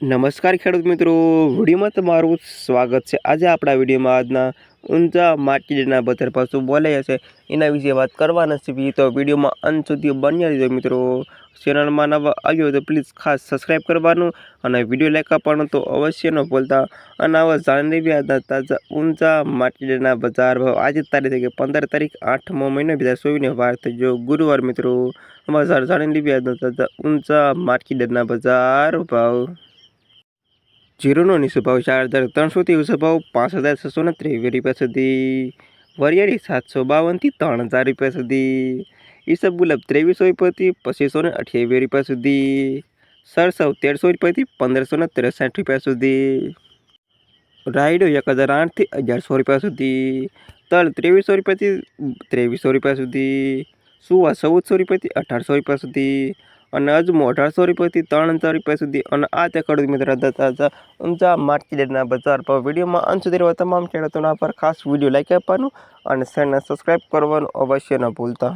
નમસ્કાર ખેડૂત મિત્રો. વિડીયોમાં તમારું સ્વાગત છે. આજે આપણા વિડીયોમાં આજના ઊંચા માટીના બજાર પાછું બોલાય છે એના વિશે વાત કરવાના છે. તો વિડીયોમાં અંત સુધી બન્યા રહેજો મિત્રો. ચેનલમાં નવા આવ્યો તો પ્લીઝ ખાસ સબસ્ક્રાઈબ કરવાનું અને વીડિયો લાઈક આપવાનું તો અવશ્ય ન ભૂલતા. અને આવા જાણી આજના તાજા ઊંચા માટીના બજાર ભાવ. આજે તારીખ પંદર તારીખ આઠમો મહિનો બે ચોવીસને વાર થઈ ગયો ગુરુવાર મિત્રો. અમારા જાણી લેવી આજના તાજા ઊંચા માર્કેટના બજાર ભાવ. જીરોનો નીચો ચાર હજાર ત્રણસોથી ઊંચો પાંચ હજાર છસો ને ત્રેવીસ રૂપિયા સુધી. વરિયાળી સાતસો બાવનથી ત્રણ હજાર રૂપિયા સુધી. ઈસબ ગુલાબ ત્રેવીસો રૂપિયાથી પચીસો ને અઠ્યાવીસ રૂપિયા સુધી. સરસવ તેરસો રૂપિયાથી પંદરસો ને ત્રેસઠ રૂપિયા સુધી. રાયડો એક હજાર આઠથી અગિયારસો રૂપિયા સુધી. તલ ત્રેવીસો રૂપિયાથી ત્રેવીસો રૂપિયા સુધી. સુવા ચૌદસો રૂપિયાથી અઢારસો રૂપિયા સુધી. અને હજુ અઢારસો રૂપિયાથી ત્રણ હજાર રૂપિયા સુધી અને આ તે ખેડૂત મિત્ર તાજા ઊંચા માર્કેટના બજાર પર વિડીયોમાં અંત સુધી રહેવા તમામ ખેડૂતોના પર ખાસ વીડિયો લાઈક આપવાનું અને ચેનલ સબસ્ક્રાઈબ કરવાનું અવશ્ય ન ભૂલતા.